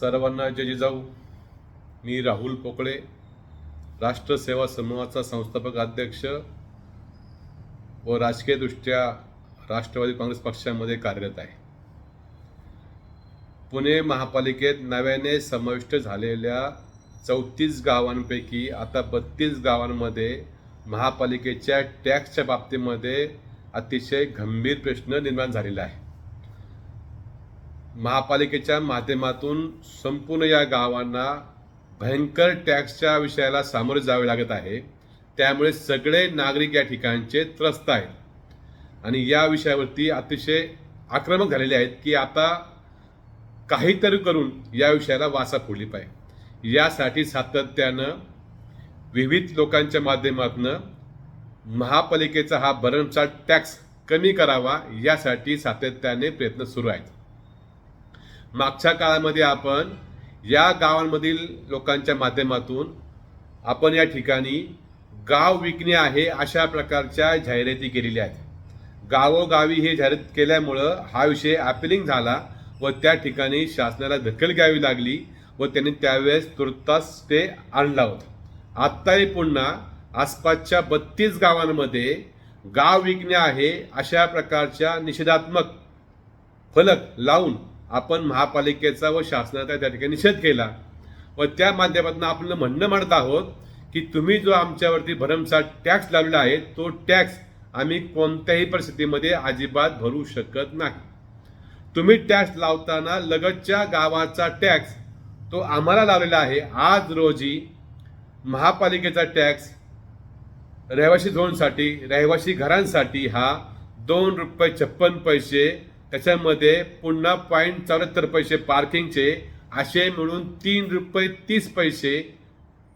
सर्वांना जय जिजाऊ मी राहुल पोकळे राष्ट्रसेवा समूहाचा संस्थापक अध्यक्ष व राजकीयदृष्ट्या राष्ट्रवादी काँग्रेस पक्षामध्ये कार्यरत आहे. पुणे महापालिकेत नव्याने समाविष्ट झालेल्या चौतीस गावांपैकी आता बत्तीस गावांमध्ये महापालिकेच्या टॅक्सच्या बाबतीमध्ये अतिशय गंभीर प्रश्न निर्माण झालेला आहे. महापालिकेच्या माध्यमातून संपूर्ण या गावांना भयंकर टॅक्सच्या विषयाला सामोरे जावे लागत आहे. त्यामुळे सगळे नागरिक या ठिकाणचे त्रस्त आहेत. आणि या विषयावरती अतिशय आक्रमक झालेले आहेत की आता काहीतरी करून या विषयाला वाचा फोडली पाहिजे. यासाठी सातत्यानं विविध लोकांच्या माध्यमातून महापालिकेचा हा भरमसाठ टॅक्स कमी करावा यासाठी सातत्याने प्रयत्न सुरू आहेत. मागच्या काळामध्ये आपण या गावांमधील लोकांच्या माध्यमातून आपण या ठिकाणी गाव विकणे आहे अशा प्रकारच्या जाहिराती केलेल्या आहेत. गावोगावी हे जाहिरात केल्यामुळं हा विषय ॲपिलिंग झाला व त्या ठिकाणी शासनाला दखल घ्यावी लागली व त्यांनी त्यावेळेस तुर्तास ते आणला होता. आत्ताही पुन्हा आसपासच्या बत्तीस गावांमध्ये गाव विकणे आहे अशा प्रकारच्या निषेधात्मक फलक लावून आपण महापालिकेचा व शासनाचा त्या ठिकाणी निषेध केला. व त्या माध्यमातून आपलं म्हणणं म्हणत आहोत की तुम्ही जो आमच्यावरती भरमसाठ टॅक्स लावलेला आहे तो टॅक्स आम्ही कोणत्याही परिस्थितीमध्ये अजिबात भरू शकत नाही. तुम्ही टॅक्स लावताना लगतच्या गावाचा टॅक्स तो आम्हाला लावलेला आहे. आज रोजी महापालिकेचा टॅक्स रहिवासी झोनसाठी रहिवासी घरांसाठी हा दोन रुपये छप्पन पैसे त्याच्यामध्ये पुन्हा पॉईंट चौऱ्याहत्तर पैसे पार्किंगचे असे मिळून तीन रुपये तीस पैसे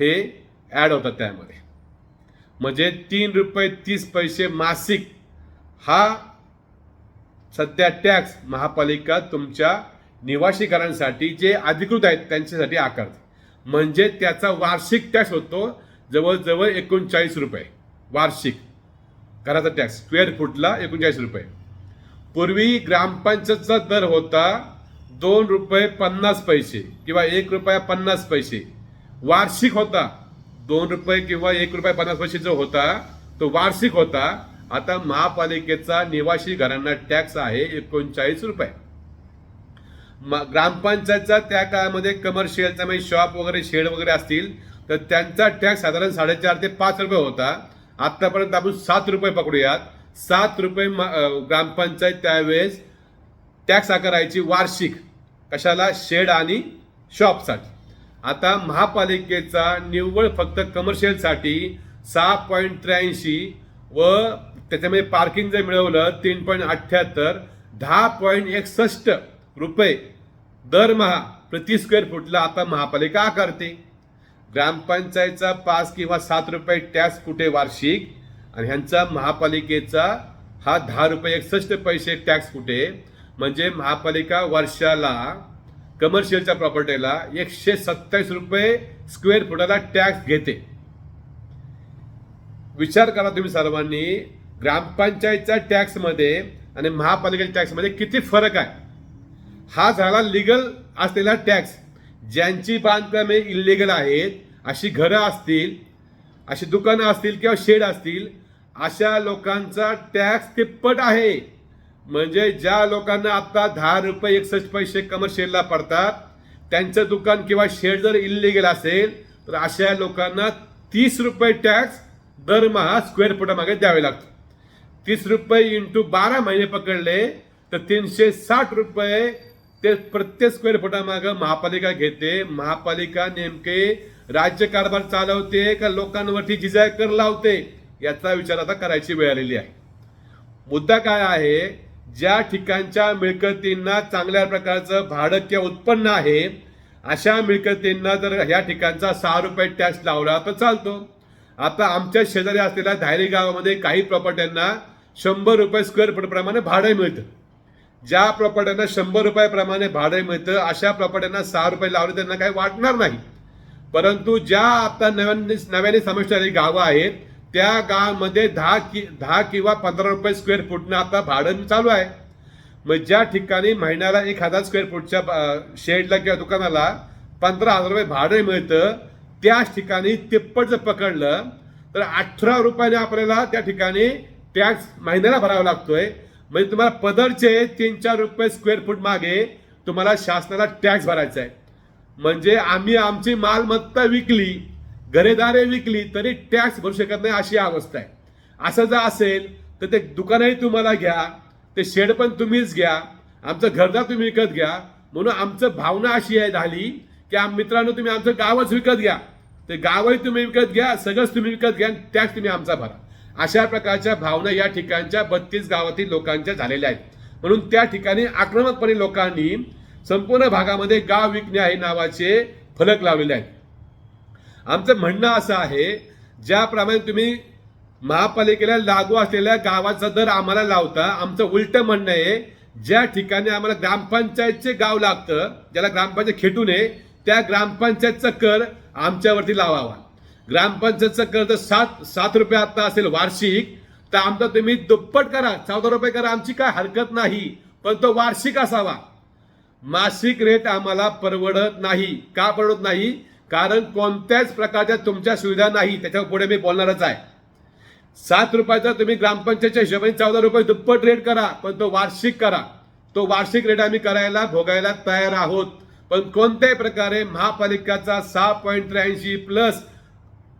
हे ॲड होतात त्यामध्ये. म्हणजे तीन रुपये तीस पैसे मासिक हा सध्या टॅक्स महापालिका तुमच्या निवासीकरांसाठी जे अधिकृत आहेत त्यांच्यासाठी आकारते. म्हणजे त्याचा वार्षिक टॅक्स होतो जवळजवळ एकोणचाळीस रुपये. वार्षिक. घराचा टॅक्स स्क्वेअर फूटला एकोणचाळीस रुपये. पूर्वी ग्रामपंचायतचा दर होता दोन रुपये पन्नास पैसे किंवा एक रुपया पन्नास पैसे. वार्षिक होता. दोन रुपये किंवा एक रुपये पन्नास पैसे जो होता तो वार्षिक होता. आता महापालिकेचा निवासी घरांना टॅक्स आहे एकोणचाळीस रुपये. म- ग्रामपंचायतचा त्या काळामध्ये कमर्शियलचा म्हणजे शॉप वगैरे शेड वगैरे असतील तर त्यांचा टॅक्स साधारण साडेचार ते पाच रुपये होता. आतापर्यंत आपण सात रुपये पकडूयात. सात रुपये ग्रामपंचायत त्यावेळेस टॅक्स आकारायची वार्षिक कशाला? शेड आणि शॉपसाठी आता महापालिकेचा निव्वळ फक्त कमर्शियलसाठी सहा पॉईंट त्र्याऐंशी व त्याच्यामध्ये पार्किंग जर मिळवलं तीन पॉईंट अठ्ठ्याहत्तर दहा पॉईंट एकसष्ट रुपये दरमहा प्रति स्क्वेअर फुटला आता महापालिका आकारते. ग्रामपंचायतचा पाच किंवा सात रुपये टॅक्स कुठे वार्षिक? आणि ह्यांचा महापालिकेचा हा दहा रुपये एकसष्ट पैसे टॅक्स कुठे? म्हणजे महापालिका वर्षाला कमर्शियलच्या प्रॉपर्टीला एकशे सत्तावीस रुपये स्क्वेअर फुटाला टॅक्स घेते. विचार करा तुम्ही सर्वांनी ग्रामपंचायतच्या टॅक्समध्ये आणि महापालिकेच्या टॅक्समध्ये किती फरक आहे? हा झाला लिगल असलेला टॅक्स. ज्यांची बांधकामे इलिगल आहेत अशी घरं असतील अशी दुकानं असतील किंवा शेड असतील अशा लोकांचा टॅक्स तिप्पट आहे. म्हणजे ज्या लोकांना आता दहा रुपये एकसष्ट पैसे कमर्शियलला पडतात त्यांचं दुकान किंवा शेड जर इलिगल असेल तर अशा लोकांना तीस रुपये टॅक्स दरमहा स्क्वेअर फुटामागे द्यावे लागतो तीस रुपये इंटू बारा महिने पकडले तर तीनशे साठ रुपये ते प्रत्येक स्क्वेअर फुटामागं महापालिका घेते. महापालिका नेमके राज्य कारभार चालवते का लोकांवरती जिजाय कर लावते? याचा विचार आता करायची वेळ आलेली आहे. मुद्दा काय आहे? ज्या ठिकाणच्या मिळकतींना चांगल्या प्रकारचं भाडं किंवा उत्पन्न आहे अशा मिळकतींना जर ह्या ठिकाणचा सहा रुपये टॅक्स लावला तर चालतो. आता आमच्या शेजारी असलेल्या धायरी गावामध्ये काही प्रॉपर्ट्यांना शंभर रुपये स्क्वेअर फूट प्रमाणे भाडं मिळतं. ज्या प्रॉपर्ट्यांना शंभर रुपयाप्रमाणे भाडं मिळतं अशा प्रॉपर्ट्यांना सहा रुपये लावले त्यांना काही वाटणार नाही. परंतु ज्या आता नव्याने नव्याने समाविष्ट झालेली गावं आहेत त्या गावामध्ये दहा कि दहा किंवा पंधरा रुपये स्क्वेअर फूटनं आता भाडं चालू आहे. मग ज्या ठिकाणी महिन्याला एक हजार स्क्वेअर फूटच्या शेडला किंवा दुकानाला पंधरा हजार रुपये भाडं मिळतं त्याच ठिकाणी तिप्पट जर पकडलं तर अठरा रुपयाने आपल्याला त्या ठिकाणी टॅक्स महिन्याला भरावा लागतोय. म्हणजे तुम्हाला पदरचे तीन चार रुपये स्क्वेअर फूट मागे तुम्हाला शासनाला टॅक्स भरायचा आहे. म्हणजे आम्ही आमची मालमत्ता विकली घरेदारे विकली तरी टॅक्स भरू शकत नाही अशी अवस्था आहे. असं जर असेल तर ते दुकानही तुम्हाला घ्या ते शेड पण तुम्हीच घ्या आमचं घरदार तुम्ही विकत घ्या म्हणून आमचं भावना अशी आहे झाली की आम मित्रांनो तुम्ही आमचं गावच विकत घ्या. ते गावही तुम्ही विकत घ्या सगळंच तुम्ही विकत घ्या टॅक्स तुम्ही आमचा भरा. अशा प्रकारच्या भावना या ठिकाणच्या बत्तीस गावातील लोकांच्या झालेल्या आहेत. म्हणून त्या ठिकाणी आक्रमकपणे लोकांनी संपूर्ण भागामध्ये गाव विकणे आहे नावाचे फलक लावलेले आहेत. आमचं म्हणणं असं आहे ज्याप्रमाणे तुम्ही महापालिकेला लागू असलेल्या गावाचा दर आम्हाला लावता आमचं उलट म्हणणं आहे ज्या ठिकाणी आम्हाला ग्रामपंचायतचे गाव लागतं ज्याला ग्रामपंचायत खेटू नये त्या ग्रामपंचायतचा कर आमच्यावरती लावावा. ग्रामपंचायतचा कर जर सात सात रुपये आता असेल वार्षिक तर आमचा तुम्ही दुप्पट करा चौदा रुपये करा आमची काय हरकत नाही पण तो वार्षिक असावा. मासिक रेट आम्हाला परवडत नाही. का परवडत नाही? कारण कोणत्याच प्रकारच्या तुमच्या सुविधा नाही त्याच्या पुढे मी बोलणारच आहे. सात रुपयाचा तुम्ही ग्रामपंचायतच्या हिशोबाने चौदा रुपये दुप्पट रेट करा पण तो वार्षिक करा. तो वार्षिक रेट आम्ही करायला भोगायला तयार आहोत. पण कोणत्याही प्रकारे महापालिकाचा सहा पॉईंट त्र्याऐंशी प्लस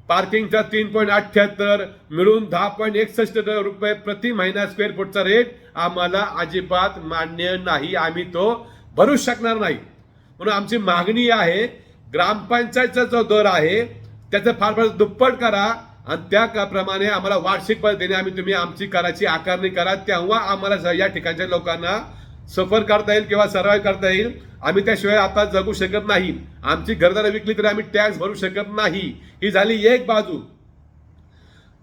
पार्किंगचा तीन पॉईंट अठ्ठ्याहत्तर मिळून दहा पॉईंट एकसष्ट रुपये प्रति महिना स्क्वेअर फूटचा रेट आम्हाला अजिबात मान्य नाही. आम्ही तो भरू शकणार नाही. म्हणून आमची मागणी आहे ग्रामपंचायतचा जो दर आहे त्याचं फार फार दुप्पट करा. आणि त्याप्रमाणे आम्हाला वार्षिक पद्धतीने आम्ही तुम्ही आमची कराची आकारणी करा. तेव्हा आम्हाला या ठिकाणच्या लोकांना सफर करता येईल किंवा सर्वाईव्ह करता येईल. आम्ही त्याशिवाय आता जगू शकत नाही. आमची घरदारं विकली तरी आम्ही टॅक्स भरू शकत नाही. ही झाली एक बाजू.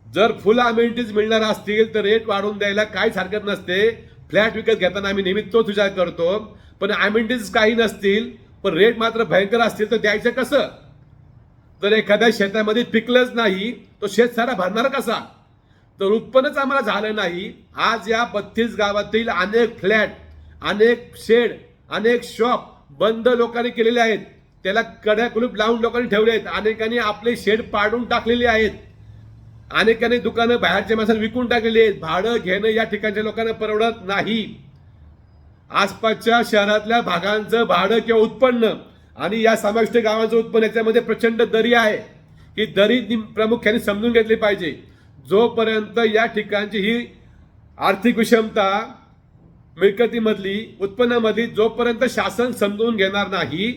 जर फुल अमेनिटीज मिळणार असतील तर रेट वाढवून द्यायला काहीच हरकत नसते. फ्लॅट विकत घेताना आम्ही नेहमी तोच विचार करतो. पण अमेनिटीज काही नसतील पण रेट मात्र भयंकर असतील तर द्यायचं कसं? जर एखाद्या शेतामध्ये पिकलंच नाही तो शेत सारा भरणार कसा? तर उत्पन्नच आम्हाला झालं नाही. आज या बत्तीस गावातील अनेक फ्लॅट अनेक शेड अनेक शॉप बंद लोकांनी केलेले आहेत. त्याला कड्या कुलूप लावून लोकांनी ठेवले आहेत. अनेकांनी आपले शेड पाडून टाकलेले आहेत. अनेकांनी दुकानं बाहेरच्या माणसांना विकून टाकलेली आहेत. भाडं घेणं या ठिकाणच्या लोकांना परवडत नाही. आसपासच्या शहरातल्या भागांचं भाडं किंवा उत्पन्न. आणि या समाविष्ट गावांचं उत्पन्न याच्यामध्ये प्रचंड दरी आहे ही दरी प्रामुख्याने समजून घेतली पाहिजे. जोपर्यंत या ठिकाणची ही आर्थिक विषमता मिळकतीमधली उत्पन्नामधली जोपर्यंत शासन समजून घेणार नाही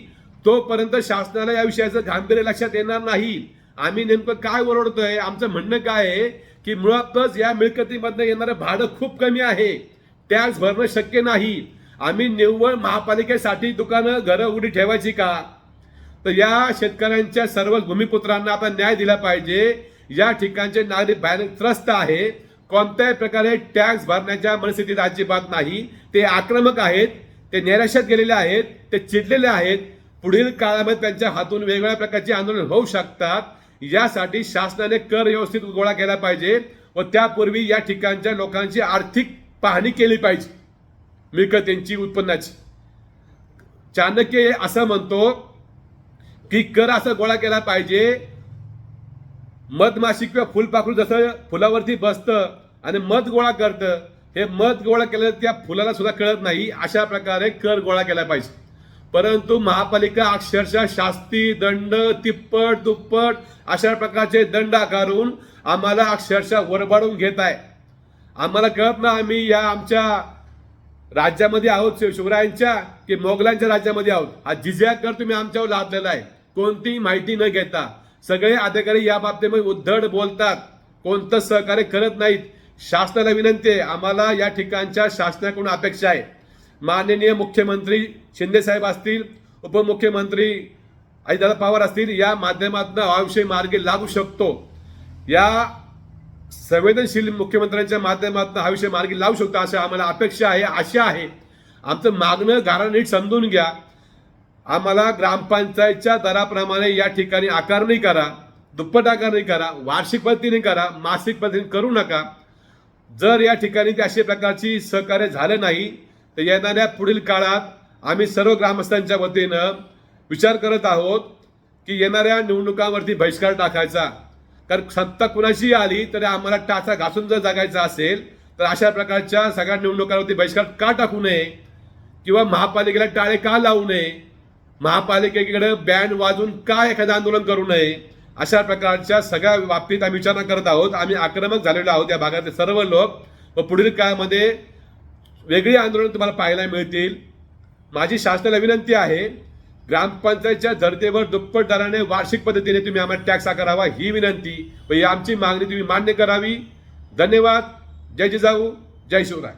तोपर्यंत शासनाला या विषयाचं गांभीर्य लक्षात येणार नाही. आम्ही नेमकं काय ओरडतोय? आमचं म्हणणं काय आहे की मुळातच या मिळकतीमधनं येणारं भाडं खूप कमी आहे. टॅक्स भरणं शक्य नाही. आम्ही निव्वळ महापालिकेसाठी दुकानं घरं उडी ठेवायची का? तर या शेतकऱ्यांच्या सर्व भूमिपुत्रांना आता न्याय दिला पाहिजे. या ठिकाणचे नागरिक भयानक त्रस्त आहे. कोणत्याही प्रकारे टॅक्स भरण्याच्या मनस्थितीत अजिबात नाही. ते आक्रमक आहेत ते नैराश्यात गेलेले आहेत ते चिडलेले आहेत. पुढील काळामध्ये त्यांच्या हातून वेगवेगळ्या प्रकारचे आंदोलन होऊ शकतात. यासाठी शासनाने कर व्यवस्थित गोळा केला पाहिजे व त्यापूर्वी या ठिकाणच्या लोकांची आर्थिक पाहणी केली पाहिजे. मिळकतींची उत्पन्नाची. चाणक्य असं म्हणतो की कर असं गोळा केला पाहिजे मधमाशी किंवा फुलपाखरू जसं फुलावरती बसतं आणि मध गोळा करतं हे मध गोळा केलं त्या फुलाला सुद्धा कळत नाही अशा प्रकारे कर गोळा केला पाहिजे. परंतु महापालिका अक्षरशः शास्ती दंड तिप्पट दुप्पट अशा प्रकारचे दंड आकारून आम्हाला अक्षरशः वरबाडून घेत आहे. आम्हाला कळत ना आम्ही या आमच्या राज्यामध्ये आहोत शिव- शिवरायांच्या की मोगलांच्या राज्यामध्ये आहोत. हा जिझिया कर तुम्ही आमच्यावर लादलेला आहे. कोणतीही माहिती न घेता. सगळे अधिकारी या बाबतीमध्ये उद्धड बोलतात. कोणतं सहकार्य करत नाहीत. शासनाला विनंती आहे. आम्हाला या ठिकाणच्या शासनाकडून अपेक्षा आहे. माननीय मुख्यमंत्री शिंदे साहेब असतील उपमुख्यमंत्री अजितदादा पवार असतील या माध्यमातून आयुष्य मार्गी लागू शकतो. या संवेदनशील मुख्यमंत्र्यांच्या माध्यमातून हा विषय मार्गी लावू शकतो असं आम्हाला अपेक्षा आहे आशा आहे. आमचं मागणं गाणं नीट समजून घ्या. आम्हाला ग्रामपंचायतच्या दराप्रमाणे या ठिकाणी आकारणी करा दुप्पट आकारणी करा वार्षिक पद्धतीने करा मासिक पद्धतीने करू नका. जर या ठिकाणी ते अशा प्रकारची सहकार्य झालं नाही तर येणाऱ्या पुढील काळात आम्ही सर्व ग्रामस्थांच्या वतीनं विचार करत आहोत की येणाऱ्या निवडणुकांवरती बहिष्कार टाकायचा. कारण सत्ता कुणाशी आली तरी आम्हाला टाचा घासून जर जगायचं असेल तर अशा प्रकारच्या सगळ्या निवडणुकांवरती बहिष्कार का टाकू नये? किंवा महापालिकेला टाळे का लावू नये? महापालिकेकडे बँड वाजून का एखादं आंदोलन करू नये? अशा प्रकारच्या सगळ्या बाबतीत आम्ही विचारणा करत आहोत. आम्ही आक्रमक झालेलो आहोत या भागातले सर्व लोक. व पुढील काळामध्ये वेगळी आंदोलन तुम्हाला पाहायला मिळतील. माझी शासनाला विनंती आहे ग्रामपंचायतच्या धर्तेवर दुप्पट दराने वार्षिक पद्धतीने तुम्ही आम्हाला टॅक्स आकारावा ही विनंती व ही आमची मागणी तुम्ही मान्य करावी. धन्यवाद. जय जिजाऊ. जय शिवराय.